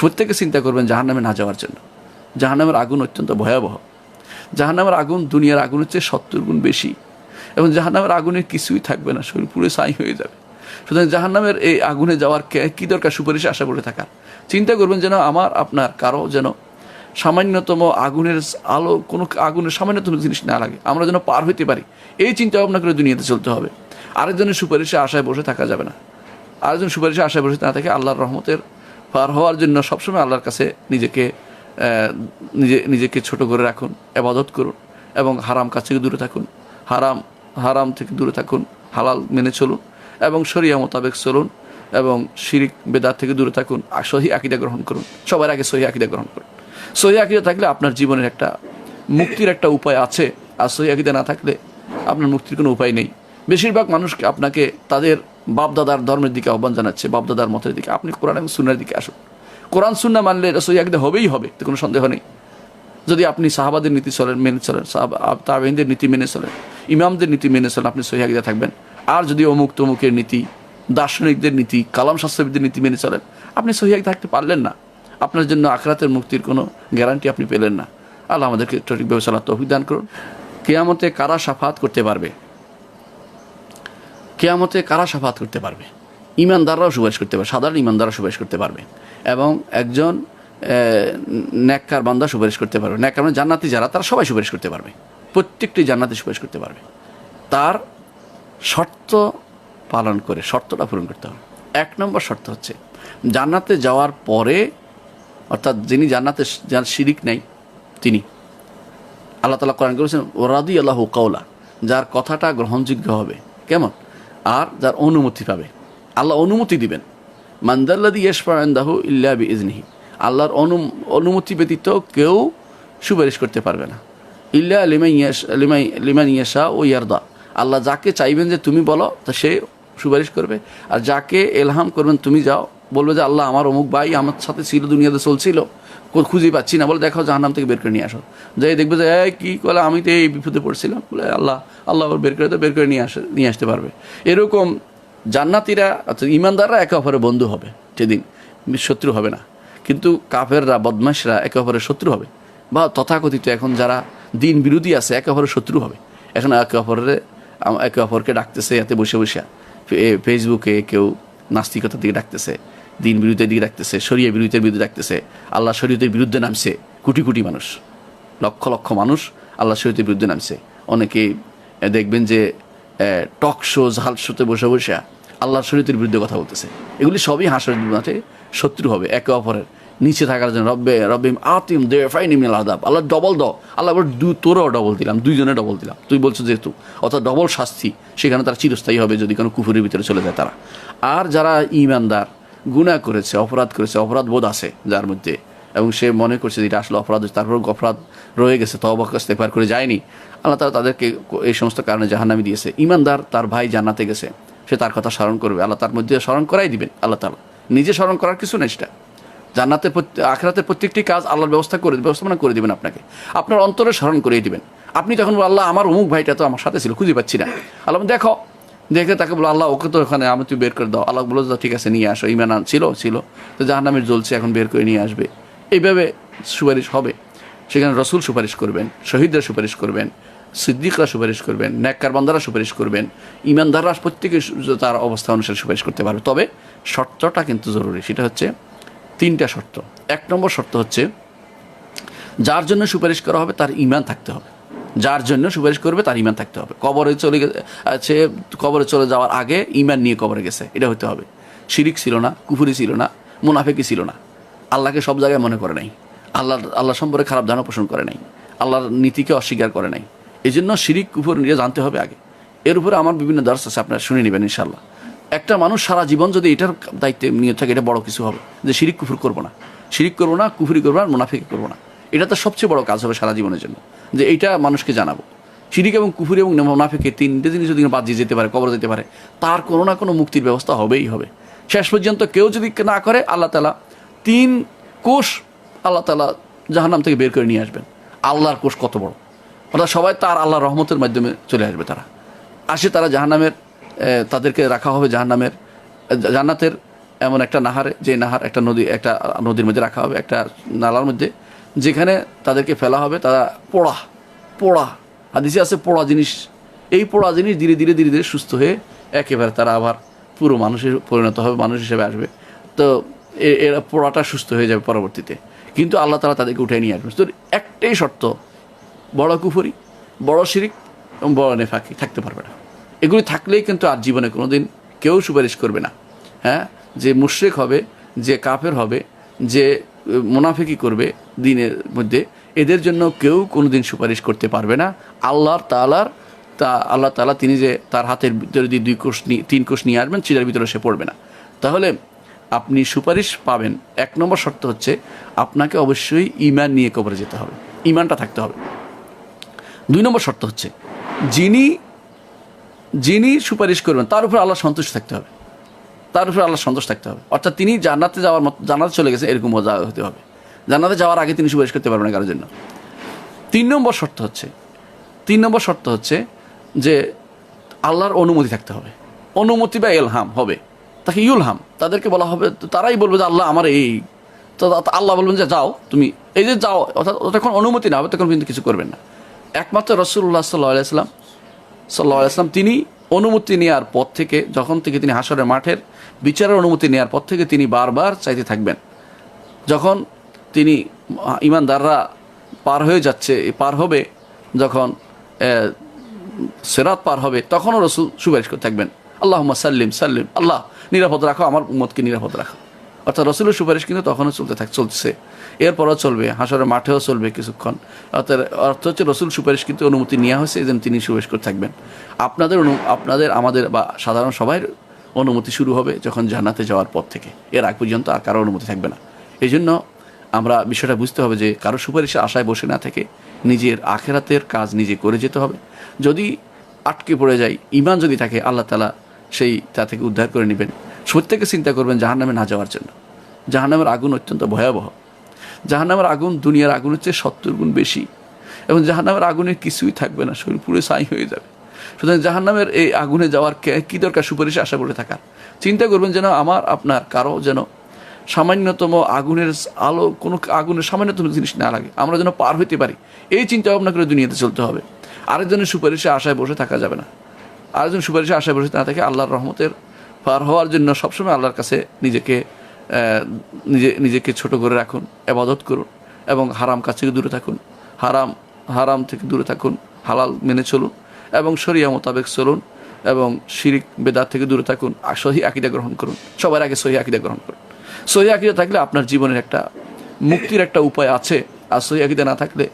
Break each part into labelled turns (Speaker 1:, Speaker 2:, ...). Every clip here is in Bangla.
Speaker 1: প্রত্যেকে চিন্তা করবেন জাহান্নামে না যাওয়ার জন্য। জাহান্নামের আগুন অত্যন্ত ভয়াবহ। জাহান্নামের আগুন দুনিয়ার আগুনের চেয়ে সত্তর গুণ বেশি। এবং জাহান্নামের আগুনের কিছুই থাকবে না, শরীর পুরো ছাই হয়ে যাবে। সুতরাং জাহান্নামের এই আগুনে যাওয়ার কে- দরকার সুপারিশে আশা করে থাকা চিন্তা করবেন যেন আমার, আপনার, কারও যেন সামান্যতম আগুনের আলো, কোনো আগুনের সামান্যতম জিনিস না লাগে। আমরা যেন পার হইতে পারি। এই চিন্তা ভাবনা করে দুনিয়াতে চলতে হবে। আরেকজনের সুপারিশে আশায় বসে থাকা যাবে না। আরেকজন সুপারিশে আশায় বসে না থাকে আল্লাহর রহমতের পার হওয়ার জন্য সবসময় আল্লাহর কাছে নিজেকে নিজে, নিজেকে ছোট করে রাখুন, আবাদত করুন এবং হারাম কাছ থেকে দূরে থাকুন, হারাম হারাম থেকে দূরে থাকুন, হালাল মেনে চলুন এবং শরিয়া মোতাবেক চলুন এবং শিরিক বেদার থেকে দূরে থাকুন, আর সহি আকিদা গ্রহণ করুন। সবার আগে সহি আকিদা গ্রহণ করুন। সহি আকিদা থাকলে আপনার জীবনের একটা মুক্তির একটা উপায় আছে, আর সহি আকিদা না থাকলে আপনার মুক্তির কোনো উপায় নেই। বেশিরভাগ মানুষকে আপনাকে তাদের বাপদাদার ধর্মের দিকে আহ্বান জানাচ্ছে, বাপদাদার মতের দিকে। আপনি কোরআন এবং সুন্নার দিকে আসুন। কোরআন, সুন্না মানলে এটা সহি আকিদা হবেই হবে তো কোনো সন্দেহ নেই। যদি আপনি সাহাবাদের নীতি চলেন, মেনে চলেন তাবেনদের নীতি মেনে চলেন, ইমামদের নীতি মেনে চলেন, আপনি সহিয়াগিদা থাকবেন। আর যদি অমুক তমুকের নীতি, দার্শনিকদের নীতি, কালাম শাস্ত্রবিদদের নীতি মেনে চলেন, আপনি সহিয়াগ থাকতে পারলেন না। আপনার জন্য আখরাতের মুক্তির কোনো গ্যারান্টি আপনি পেলেন না। আল্লাহ আমাদেরকে সঠিক ব্যবস্থা দান করুন। কেয়ামতে কারা সাফাত করতে পারবে? কেয়ামতে কারা সাফাত করতে পারবে? ইমানদাররাও সুপারিশ করতে পারবে, সাধারণ ইমানদাররা সুপারিশ করতে পারবে। এবং একজন ন্যাক্কার বান্দা সুপারিশ করতে পারবে। ন্যাক্কার মানে জান্নাতি যারা, তারা সবাই সুপারিশ করতে পারবে। প্রত্যেকটি জান্নাতি সুপারিশ করতে পারবে। তার শর্ত পালন করে, শর্তটা পূরণ করতে হবে। এক নম্বর শর্ত হচ্ছে, জান্নাতে যাওয়ার পরে, অর্থাৎ যিনি জান্নাতে যার শিরিক নেই, তিনি। আল্লাহ তালা কোরআন করেছেন ওরাদি আল্লাহ কাউলা যার কথাটা গ্রহণযোগ্য হবে। কেমন? আর যার অনুমতি পাবে। আল্লাহ অনুমতি দিবেন। মান্দাল্লাদি ইয়েশফান্দাহু ইল্লা ইজনিহি আল্লাহর অনু অনুমতি ব্যতীত কেউ সুপারিশ করতে পারবে না। ইল্লা লিমাই ইয়াস লিমাই লিমান ইয়াসা ও ইয়ারদা। আল্লাহ যাকে চাইবেন যে তুমি বলো, তা সে সুপারিশ করবে। আর যাকে এলহাম করবেন, তুমি যাও। বলবে যে, আল্লাহ, আমার অমুক ভাই আমার সাথে ছিল, দুনিয়াতে চলছিল। খুঁজে পাচ্ছি না। বলে দেখো জাহান্নাম থেকে বের করে নিয়ে আসো। যাই দেখবে যে কি বলে আমি তো এই বিপদে পড়ছিলাম। বলে, আল্লাহ আল্লাহ বের করে তো বের করে নিয়ে আসে, নিয়ে আসতে পারবে। এরকম জান্নাতিরা অর্থাৎ ইমানদাররা একে অপরের বন্ধু হবে সেদিন শত্রু হবে না। কিন্তু কাফেররা, বদমাশরা একে অপরের শত্রু হবে। বা তথাকথিত এখন যারা দিন বিরোধী আছে, একে অপরের শত্রু হবে। এখন একে অপরের, একে অপরকে ডাকতেছে এতে বসে বসে। ফেসবুকে কেউ নাস্তিকতার দিকে ডাকতেছে, দিন বিরোধীর দিকে ডাকতেছে, শরীয় বিরোধীর বিরুদ্ধে ডাকতেছে, আল্লাহ শরীয়তের বিরুদ্ধে নামছে, কোটি কোটি মানুষ, লক্ষ লক্ষ মানুষ আল্লাহ শরীয়তের বিরুদ্ধে নামছে। অনেকে দেখবেন যে টক শো ঝাল শোতে বসে বসে আল্লাহর শরীয়তের বিরুদ্ধে কথা বলতেছে। এগুলি সবই হাসরের মাঠে শত্রু হবে, একে অপরের। নিচে থাকার জন্য রব্বে রব্বে আতিম দে ফাইন ইমিল আদাব আল্লাহ ডবল দাও। আল্লাহ বলে দু তোরও ডবল দিলাম দুইজনে ডবল দিলাম। তুই বলছো যেহেতু অর্থাৎ ডবল শাস্তি সেখানে তারা চিরস্থায়ী হবে যদি কোনো কুফুরের ভিতরে চলে যায় তারা। আর যারা ইমানদার গুণা করেছে অপরাধ করেছে অপরাধ বোধ আছে যার মধ্যে এবং সে মনে করছে যে এটা আসলে অপরাধ হচ্ছে, তারপর অপরাধ রয়ে গেছে তবাক ইস্তেফার করে যায়নি আল্লাহ তালা তাদেরকে এই সমস্ত কারণে জাহান্নামি দিয়েছে। ইমানদার তার ভাই জান্নাতে গেছে সে তার কথা স্মরণ করবে আল্লাহ তার মধ্যে স্মরণ করাই দিবেন আল্লাহ তালা নিজে স্মরণ করার কিছু নেই সেটা। জান্নাতের আখেরাতের প্রত্যেকটি কাজ আল্লাহর ব্যবস্থা করে ব্যবস্থাপনা করে দিবেন আপনাকে। আপনার অন্তরে স্মরণ করিয়ে দিবেন। আপনি তখন বলবেন, আল্লাহ আমার অমুক ভাইটা তো আমার সাথে ছিল খুঁজে পাচ্ছি না। আল্লাহ দেখো। দেখে তাকে বলো আল্লাহ ওকে তো ওখানে আমি তুই বের করে দাও। আল্লাহ বলো ঠিক আছে নিয়ে আসো। ইমান ছিল ছিল। তো জাহান্নামের জ্বলছে এখন বের করে নিয়ে আসবে। এইভাবে সুপারিশ হবে। সেখানে রসুল সুপারিশ করবেন শহীদরা সুপারিশ করবেন সিদ্দিকরা সুপারিশ করবেন ন্যাক্কার বান্দারা সুপারিশ করবেন। ইমানদাররা প্রত্যেকে তার অবস্থা অনুসারে সুপারিশ করতে পারবে। তবে শর্তটা কিন্তু জরুরি সেটা হচ্ছে তিনটা শর্ত। এক নম্বর শর্ত হচ্ছে, যার জন্য সুপারিশ করা হবে তার ইমান থাকতে হবে। যার জন্য সুপারিশ করবে তার ইমান থাকতে হবে। কবরে চলে গেছে কবরে চলে যাওয়ার আগে ইমান নিয়ে কবরে গেছে। এটা হতে হবে। শিরিক ছিল না, কুফুরি ছিল না মুনাফেকি ছিল না। আল্লাহকে সব জায়গায় মনে করে নাই। আল্লাহ আল্লাহ সম্পর্কে খারাপ ধারণা পোষণ করে নাই। আল্লাহর নীতিকে অস্বীকার করে নাই। এই জন্য শিরিক, কুফুর নিয়ে জানতে হবে আগে। এর উপরে আমার বিভিন্ন দর্শ আছে, আপনারা শুনে নেবেন ইনশাল্লাহ একটা মানুষ সারা জীবন যদি এটার দায়িত্বে নিয়ে থাকে, এটা বড় কিছু হবে। যে শিরিক কুফুর করব না। শিরিক করব না, কুফুরি করব না মুনাফিকি করব না। এটা তো সবচেয়ে বড় কাজ হবে সারা জীবনের জন্য। যে এইটা মানুষকে জানাব। শিরিক এবং কুফুরি এবং মুনাফিকে তিনটে জিনিস যদি বাদ দিয়ে যেতে পারে, কবর যেতে পারে, তার কোনো না কোনো মুক্তির ব্যবস্থা হবেই হবে। শেষ পর্যন্ত কেউ যদি না করে, আল্লাহ তালা তিন কোষ আল্লাহ তালা জাহান্নাম থেকে বের করে নিয়ে আসবেন। আল্লাহর কোষ কত বড়? অর্থাৎ সবাই তার আল্লাহর রহমতের মাধ্যমে চলে আসবে তারা। আসে তারা জাহান্নামের তাদেরকে রাখা হবে জাহান্নামের জান্নাতের এমন একটা নাহারে, যে নাহার একটা নদী, একটা নদীর মধ্যে রাখা হবে, একটা নালার মধ্যে, যেখানে তাদেরকে ফেলা হবে, তারা পোড়া পোড়া, হাদিসে আছে পোড়া জিনিস। এই পোড়া জিনিস ধীরে ধীরে ধীরে ধীরে সুস্থ হয়ে একেবারে তারা আবার পুরো মানুষের পরিণত হবে, মানুষ হিসেবে আসবে। তো এরা পোড়াটা সুস্থ হয়ে যাবে পরবর্তীতে। কিন্তু আল্লাহ তালা তাদেরকে উঠে নিয়ে আসবে। তো একটাই শর্ত, বড় কুফরি, বড় শিরিক এবং বড় নেফাকি, থাকতে পারবে না। এগুলি থাকলেই কিন্তু আর জীবনে কোনোদিন কেউ সুপারিশ করবে না। হ্যাঁ? যে মুশ্রিক হবে, যে কাফের হবে, যে মুনাফিকি করবে দিনের মধ্যে, এদের জন্য কেউ কোনোদিন সুপারিশ করতে পারবে না। আল্লাহর তালার তা, আল্লাহ তালা তিনি যে তার হাতের ভিতরে দিয়ে দুই কোষ নিয়ে তিন কোষ নিয়ে আসবেন, চিরার ভিতরে সে পড়বে না। তাহলে আপনি সুপারিশ পাবেন। এক নম্বর শর্ত হচ্ছে আপনাকে অবশ্যই ইমান নিয়ে কবরে যেতে হবে। ইমানটা থাকতে হবে। দুই নম্বর শর্ত হচ্ছে, যিনি যিনি সুপারিশ করবেন, তার উপর আল্লাহ সন্তুষ্ট থাকতে হবে। তার উপর আল্লাহ সন্তোষ থাকতে হবে। অর্থাৎ তিনি জান্নাতে যাওয়ার মতো জান্নাতে চলে গেছে, এরকম মজা হতে হবে। জান্নাতে যাওয়ার আগে তিনি সুপারিশ করতে পারবেন না কারোর জন্য। তিন নম্বর শর্ত হচ্ছে, তিন নম্বর শর্ত হচ্ছে যে আল্লাহর অনুমতি থাকতে হবে। অনুমতি বা এলহাম হবে। তাকে ইউলহাম তাদেরকে বলা হবে তারাই বলবে যে আল্লাহ আমার এই তো আল্লাহ বলবেন যে যাও, তুমি এই যে যাও, অর্থাৎ তখন অনুমতি না হবে তখন কিন্তু কিছু করবেন না। একমাত্র রসুল্লাহ সাল্লাহ আলাইসাল্লাম সাল্লাহ আলাইসলাম তিনি অনুমতি নেওয়ার পর থেকে, যখন থেকে তিনি হাসরের মাঠের বিচারের অনুমতি নেওয়ার পর থেকে তিনি বারবার চাইতে থাকবেন। যখন তিনি ইমানদাররা পার হয়ে যাচ্ছে পার হবে, যখন সেরাত পার হবে, তখনও রসুল সুপারিশ করতে থাকবেন। আল্লাহ সাল্লিম সাল্লিম, আল্লাহ, নিরাপদ রাখো, আমার উম্মতকে নিরাপদ রাখো। অর্থাৎ রসুলের সুপারিশ কিন্তু তখনও চলতে থাক চলছে। এরপরও চলবে, হাসরের মাঠেও চলবে কিছুক্ষণ। অর্থাৎ অর্থ হচ্ছে রসুল সুপারিশ কিন্তু অনুমতি নেওয়া হয়েছে জন্য তিনি সুপারিশ করে থাকবেন। আপনাদের আপনাদের, আমাদের বা সাধারণ সবাই অনুমতি শুরু হবে যখন জান্নাতে যাওয়ার পর থেকে। এর আগ পর্যন্ত আর কারও অনুমতি থাকবে না। এই জন্য আমরা বিষয়টা বুঝতে হবে যে কারও সুপারিশের আশায় বসে না থেকে নিজের আখেরাতের কাজ নিজে করে যেতে হবে। যদি আটকে পড়ে যায় ইমান যদি থাকে, আল্লাহ তালা সেই তা থেকে উদ্ধার করে নেবেন। প্রত্যেকে চিন্তা করবেন জাহান্নামে না যাওয়ার জন্য। জাহান্নামের আগুন অত্যন্ত ভয়াবহ। জাহান্নামের আগুন দুনিয়ার আগুনের চেয়ে সত্তর গুণ বেশি। এবং জাহান্নামের আগুনে কিছুই থাকবে না, শরীর পুরো ছাই হয়ে যাবে। সুতরাং জাহান্নামের এই আগুনে যাওয়ার কে- কি দরকার? সুপারিশে আশা করে থাকার। চিন্তা করবেন যেন আমার, আপনার, কারও যেন সামান্যতম আগুনের আলো, কোনো আগুনের সামান্যতম জিনিস না লাগে। আমরা যেন পার হইতে পারি। এই চিন্তা ভাবনা করে দুনিয়াতে চলতে হবে। আরেকজনের সুপারিশে আশায় বসে থাকা যাবে না। আরেকজন সুপারিশে আশায় বসে না থাকে আল্লাহর রহমতের পার হওয়ার জন্য সবসময় আল্লাহর কাছে নিজেকে নিজে, নিজেকে ছোট করে রাখুন, আবাদত করুন এবং হারাম কাছ থেকে দূরে থাকুন, হারাম হারাম থেকে দূরে থাকুন, হালাল মেনে চলুন এবং শরিয়া মোতাবেক চলুন এবং শিরিক বেদার থেকে দূরে থাকুন, আর সহি আকিদা গ্রহণ করুন। সবার আগে সহি আকিদা গ্রহণ করুন। সহি আকিদা থাকলে আপনার জীবনের একটা মুক্তির একটা উপায় আছে, আর সহি আকিদা না থাকলে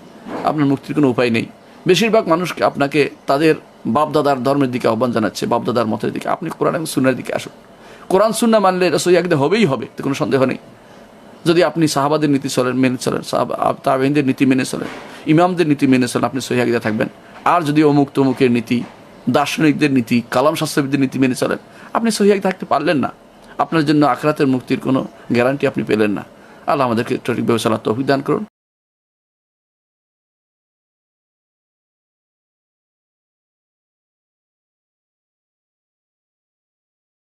Speaker 1: আপনার মুক্তির কোনো উপায় নেই। বেশিরভাগ মানুষকে আপনাকে তাদের বাপদাদার ধর্মের দিকে আহ্বান জানাচ্ছে, বাপদাদার মতের দিকে। আপনি কোরআন এবং সুন্নার দিকে আসুন। কোরআন, সুন্না মানলে এটা সহি আকিদা হবেই হবে, তো কোনো সন্দেহ নেই। যদি আপনি সাহাবাদের নীতি চলেন, মেনে চলেন তাবেনদের নীতি মেনে চলেন, ইমামদের নীতি মেনে চলেন, আপনি সহিয়াগিদা থাকবেন। আর যদি অমুক তমুকের নীতি, দার্শনিকদের নীতি, কালাম শাস্ত্রবিদদের নীতি মেনে চলেন, আপনি সহিয়াগ থাকতে পারলেন না। আপনার জন্য আখরাতের মুক্তির কোনো গ্যারান্টি আপনি পেলেন না। আল্লাহ আমাদেরকে সঠিকভাবে চলার তৌফিক করুন।